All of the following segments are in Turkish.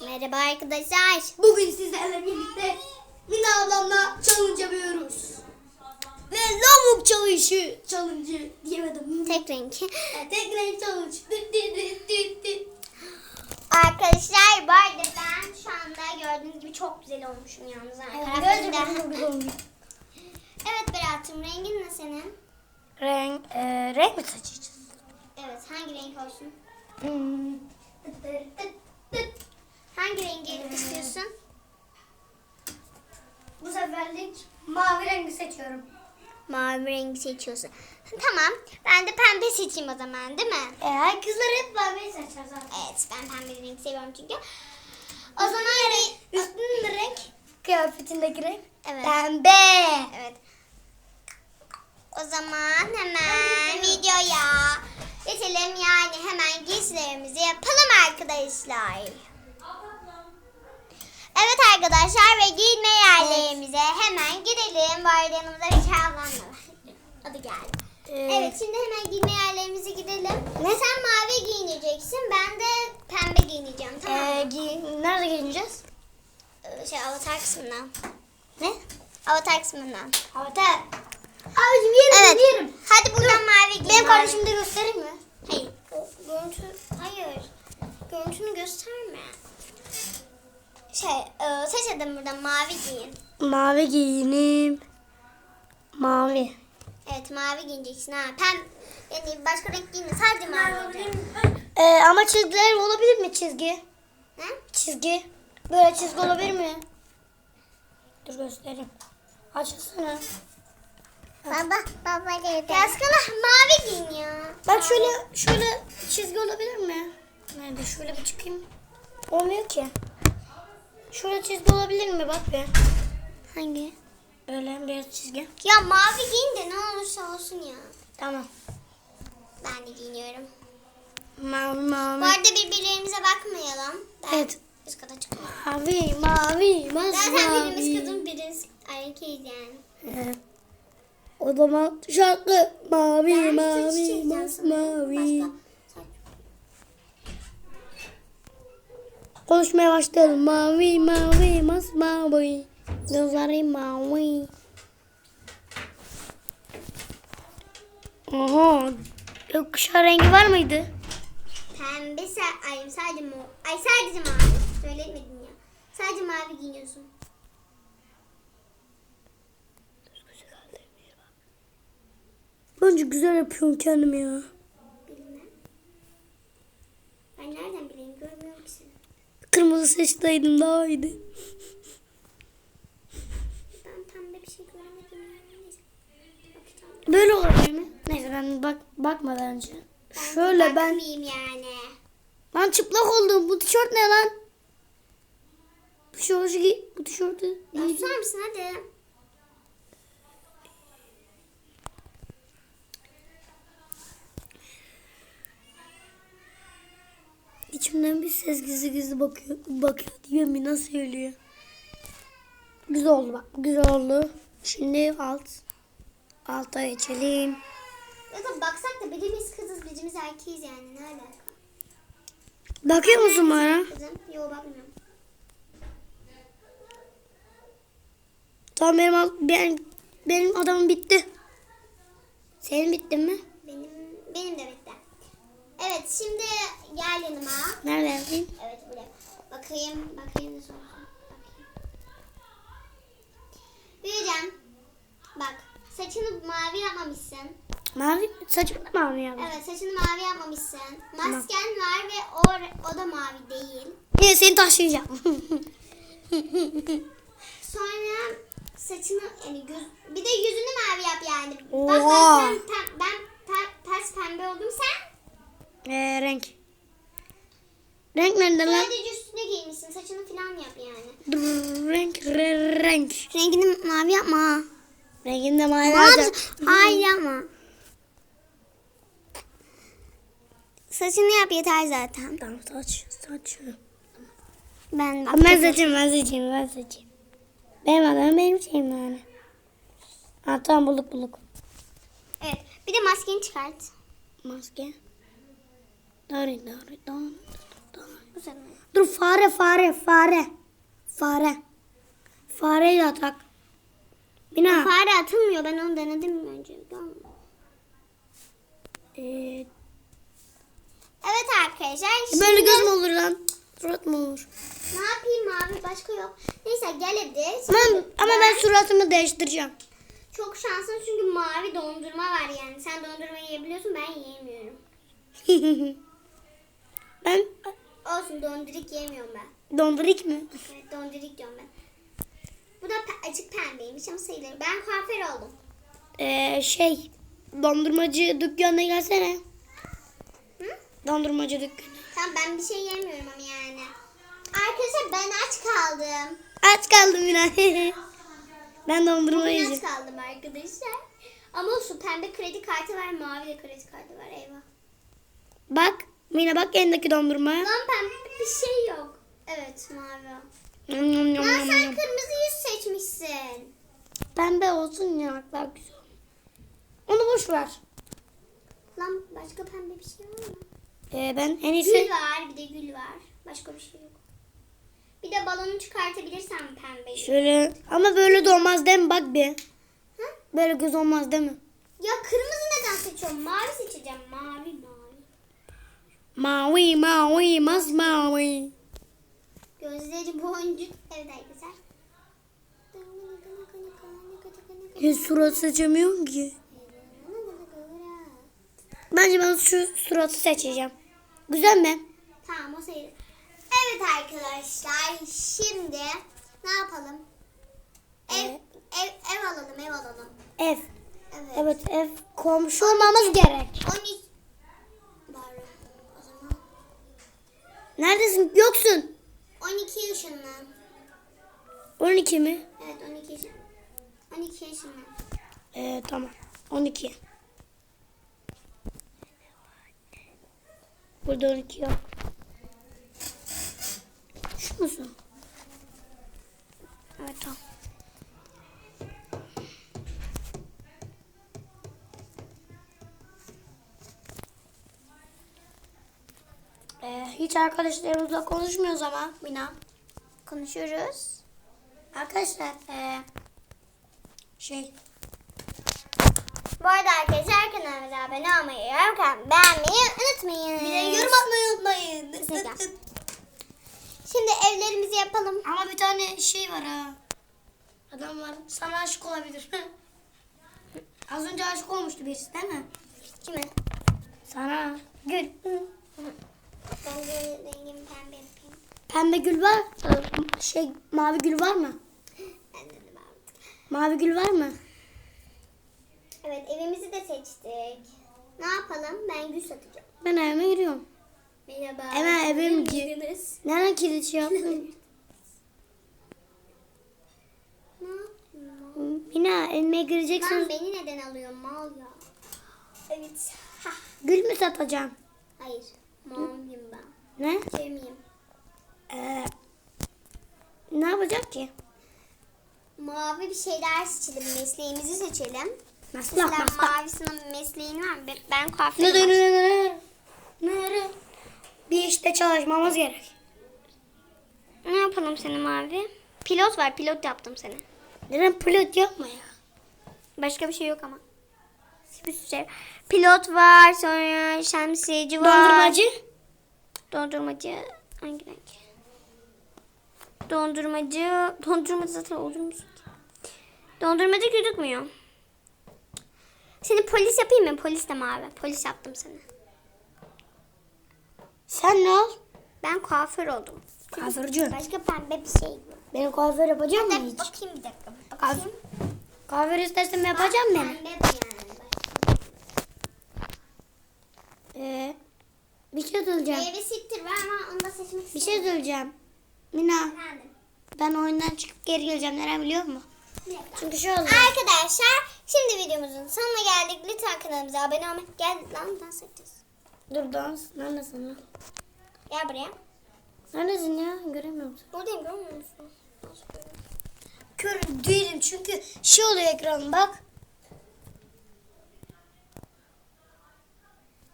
Merhaba arkadaşlar. Bugün sizlerle birlikte Mina ablamla challenge yapıyoruz. Ve lavuk challenge'ı challenge diyemedim. Tek renk. Tek renk challenge. Arkadaşlar bu arada ben şu anda gördüğünüz gibi çok güzel olmuşum yalnız. arkadaşlar. evet Berat'cığım rengin ne senin? Renk, e, renk mi seçeceğiz? Evet hangi renk olsun? Hmm. Hangi rengi istiyorsun? Bu seferlik mavi rengi seçiyorum. Mavi rengi seçiyorsun. Tamam ben de pembe seçeyim o zaman değil mi? Eğer kızlar hep mavi seçer zaten. Evet ben pembe rengi seviyorum çünkü. O zaman bir... Üstünün renk, kıyafetindeki renk Evet. pembe. Evet. O zaman hemen videoya geçelim. Yani hemen giysilerimizi yapalım arkadaşlar. Evet arkadaşlar ve giyinme yerlerimize hemen gidelim. Bu arada yanımızda bir da var. Hadi gel. Evet şimdi hemen giyinme yerlerimize gidelim. Ne? Sen mavi giyineceksin. Ben de pembe giyineceğim tamam mı? Ee, giy- nerede giyineceğiz? Ee, şey avatar kısmından. Ne? Avatar kısmından. Avatar. Abicim yerim Evet. yerim. Hadi buradan mavi giyin. Benim mavi. kardeşimi de göstereyim mi? Hayır. O görüntü hayır. Görüntünü gösterme. Şey, e, seç hadi buradan mavi giyin. Mavi giyinim. Mavi. Evet, mavi giyeceksin ha. Pem yani başka renk giyme. Sadece mavi olacak. Ee, ama çizgiler olabilir mi çizgi? Ne? Çizgi. Böyle çizgi olabilir mi? Dur göstereyim. Açılsana. Baba, baba geldi. Yaskala mavi giyin ya. Bak şöyle şöyle çizgi olabilir mi? Nerede şöyle bir çıkayım. Olmuyor ki. Şöyle çizgi olabilir mi bak be. Hangi? Böyle beyaz çizgi. Ya mavi giyin de ne olursa olsun ya. Tamam. Ben de giyiniyorum. Mavi Bu mavi. arada birbirlerimize bakmayalım. Ben Evet. üst kata çıkıyorum. Mavi mavi Zaten masmavi. birimiz kadın birimiz erkeğiz yani. Evet. O zaman şarkı mavi Ben mavi çekeceğim sanırım. masmavi. Başka Konuşmaya başlayalım. Mavi mavi masmavi. Gözlerim mavi. Aha. Gökkuşağı rengi var mıydı? Pembe sa- ay sadece mor. Ay sadece mavi. Söylemedim ya. Sadece mavi giyiniyorsun. Bence güzel yapıyorum kendim ya. Bilmem. Ben nereden bileyim görmüyorum ki seni. Seçseydim daha iyiydi. Ben pembe bir şey göremedim ya. Neyse. Bakacağım. Böyle olabilir mi? Neyse ben bak bakma bence. Şöyle ben yani. Lan çıplak oldum. Bu tişört ne lan? Bu tişörtü. Bu tişörtü susar mısın hadi. İçimden bir ses gizli gizli bakıyor. Bakıyor diyor Mina söylüyor. Güzel oldu bak. Güzel oldu. Şimdi alt. Alta geçelim. Ya da baksak da birimiz kızız birimiz erkeğiz yani. Ne alaka? Bakıyor musun bana? Kızım. Yok bakmıyorum. Tamam benim, ben, benim adamım bitti. Senin bitti mi? Benim, benim de bitti. Evet şimdi gel yanıma. Nerede? Evet buraya. Bakayım, bakayım nasıl. Bakayım. Büyüyeceğim. Bak, saçını mavi yapmamışsın. Mavi saçım da mavi ya. Evet, saçını mavi yapmamışsın. Masken var ve o, o da mavi değil. Yine seni taşıyacağım. Sonra saçını yani göz, bir de yüzünü mavi yap yani. Bak ben, pem, ben pe- ters pembe oldum sen. ee, renk. Renk nerede lan? Sadece üstüne giymişsin. Saçını falan yap yani. Dur, renk, re- renk. Rengini mavi yapma. Renginde mavi Mavi. olacak. Hayır yapma. Saçını yap yeter zaten. Tamam saç, saç. Ben bak. Ben seçeyim, ben seçeyim, ben seçeyim. Benim adamım benim şeyim yani. Ha tamam bulduk bulduk. Evet. Bir de maskeni çıkart. Maske. Doğru. Bu senin. Dur fare fare fare. Fare. Fareyle atak. Mina. Fare atılmıyor. Ben onu denedim önce. Ee, Evet arkadaşlar. Şimdi böyle göz mü olur lan? Surat mı olur? ne yapayım abi? Başka yok. Neyse gel hadi. Ama, ama ben suratımı değiştireceğim. Çok şanslısın çünkü mavi dondurma var yani. Sen dondurma yiyebiliyorsun ben yiyemiyorum. ben Olsun dondurik yemiyorum ben. dondurik mi? Evet dondurik diyorum ben. Bu da pe- açık pembeymiş ama sayılır. Ben kuaför oldum. Ee, şey dondurmacı dükkanına gelsene. Hı? Dondurmacı dükkanı. Tamam ben bir şey yemiyorum ama yani. Arkadaşlar ben aç kaldım. Aç kaldım yine. ben dondurma Bugün aç yiyeceğim. kaldım arkadaşlar. Ama olsun pembe kredi kartı var, mavi de kredi kartı var. Eyvah. Bak Mina bak elindeki dondurma. Lan pembe bir şey yok. Evet mavi. Yum, yum, yum, Lan sen yum. kırmızı yüz seçmişsin. Pembe olsun ya daha güzel. Onu boş ver. Lan başka pembe bir şey var mı? Ee, ben en iyisi Gül var, bir de gül var. Başka bir şey yok. Bir de balonu çıkartabilirsen pembeyi. şöyle ama böyle de olmaz değil mi bak bir. Hı? Böyle göz olmaz değil mi? Ya kırmızı neden seçiyorum? Mavi seçeceğim. Mavi mavi. Mavi mavi masmavi. Gözleri boncuk. Evet güzel. Ya surat seçemiyorum ki. Bence ben şu suratı seçeceğim. Güzel mi? Tamam o sayılır. Evet arkadaşlar şimdi ne yapalım? Ev, Evet. ev, ev alalım ev alalım. Ev. Evet. Evet ev komşu olmamız gerek. 13 Bari. O zaman Neredesin? Yoksun. 12 yaşında. 12 mi? Evet 12 yaşında. 12 yaşında. Ee, tamam. 12. Burada 12 yok. Şu musun? Evet tamam. Hiç arkadaşlarımızla konuşmuyoruz ama Mina. Konuşuyoruz. Arkadaşlar ee, şey Bu arada arkadaşlar kanalımıza abone olmayı, yorum beğenmeyi unutmayın. bir de yorum atmayı unutmayın. Şimdi evlerimizi yapalım. Ama bir tane şey var ha. Adam var. Sana aşık olabilir. Az önce aşık olmuştu birisi değil mi? Kime? Sana. Gül. Ben de rengimi pembe yapayım. Pembe gül var. Şey mavi gül var mı? Mavi. Gül var mı? Evet evimizi de seçtik. Ne yapalım? Ben gül satacağım. Ben evime giriyorum. Merhaba. Hemen evim girdiniz. Nereden kilit şey yaptın? Mina evime Lan gireceksin. beni neden alıyor mal ya? Evet. Ha. Gül mü satacağım? Hayır. Maviyim ben. Ne? Cemiyim. Ee, ne yapacak ki? Mavi bir şeyler seçelim. Mesleğimizi seçelim. Maslak Mesela maslak. mavisinin mesleğin var mı? Ben- Ben Ne kuaförüm. ne ne ne ne ne Bir işte çalışmamız gerek. Ne yapalım seni mavi? Pilot var. Pilot yaptım seni. Neden pilot yapma ya? Başka bir şey yok ama. Bir sürü şey. Pilot var. Sonra şemsiyeci var. Dondurmacı? Dondurmacı. Hangi renk? Dondurmacı. Dondurmacı zaten olur musun? Dondurmacı gözükmüyor. Seni polis yapayım mı? Polis de mavi. Polis yaptım seni. Sen ne ol? Ben kuaför oldum. Kuaförcü. Başka pembe bir şey. Beni kuaför yapacak mı dakika, hiç? bakayım bir dakika. Bakayım. Kuaför istersen yapacağım beni. Pembe bu yani. Ee, bir şey söyleyeceğim. Meyve siktir var ama onu da seçmek Bir şey söyleyeceğim. Mina Efendim. ben oyundan çıkıp geri geleceğim. Neren biliyor musun? Dakika. Çünkü şey oldu. Arkadaşlar şimdi videomuzun sonuna geldik. Lütfen kanalımıza abone olmayı. Gel lan dans edeceğiz. Dur dans. Neredesin ya? Gel buraya. Neredesin ya? Göremiyorum seni. Buradayım görmüyor musun? Kör değilim çünkü şey oluyor ekran bak.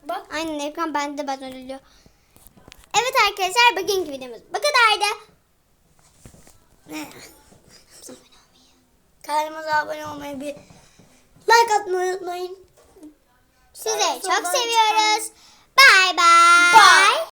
Bak. Aynen ekran bende de bazen oluyor. Evet arkadaşlar bugünkü videomuz bu kadardı. Kanalımıza abone olmayı bir like atmayı unutmayın. Sizi çok seviyoruz. Bay bay.